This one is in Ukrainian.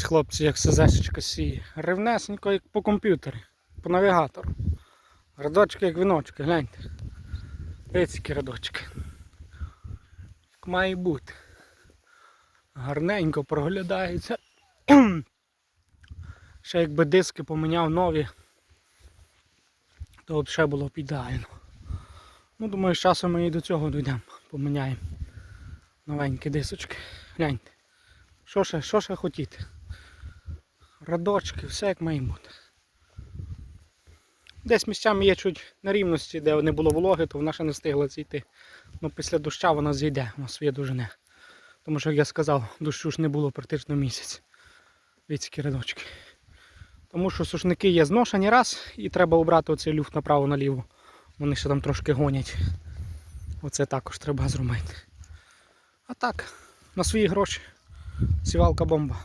Дивіться, хлопці, як СЗшечка сіє. Рівнесенько, як по комп'ютері, по навігатору. Рядочки як віночки, гляньте. Дивіться, які рядочки. Як має бути. Гарненько проглядається. Ще якби диски поміняв нові, то взагалі було б ідеально. Ну, думаю, з часом ми і до цього дійдемо. Поміняємо новенькі дисочки. Гляньте. Що ще, що ще хотіти? Радочки, все як має бути. Десь місцями є чуть на рівності, де не було вологи, то вона ще не встигла зійти. Ну після доща вона зійде на своє довжине. Тому що, як я сказав, дощу ж не було практично місяць. Віцькі рядочки. Тому що сушники є зношені раз і треба обрати оцей люфт направо-наліво. Вони ще там трошки гонять. Оце також треба зробити. А так, на свої гроші. Сівалка бомба.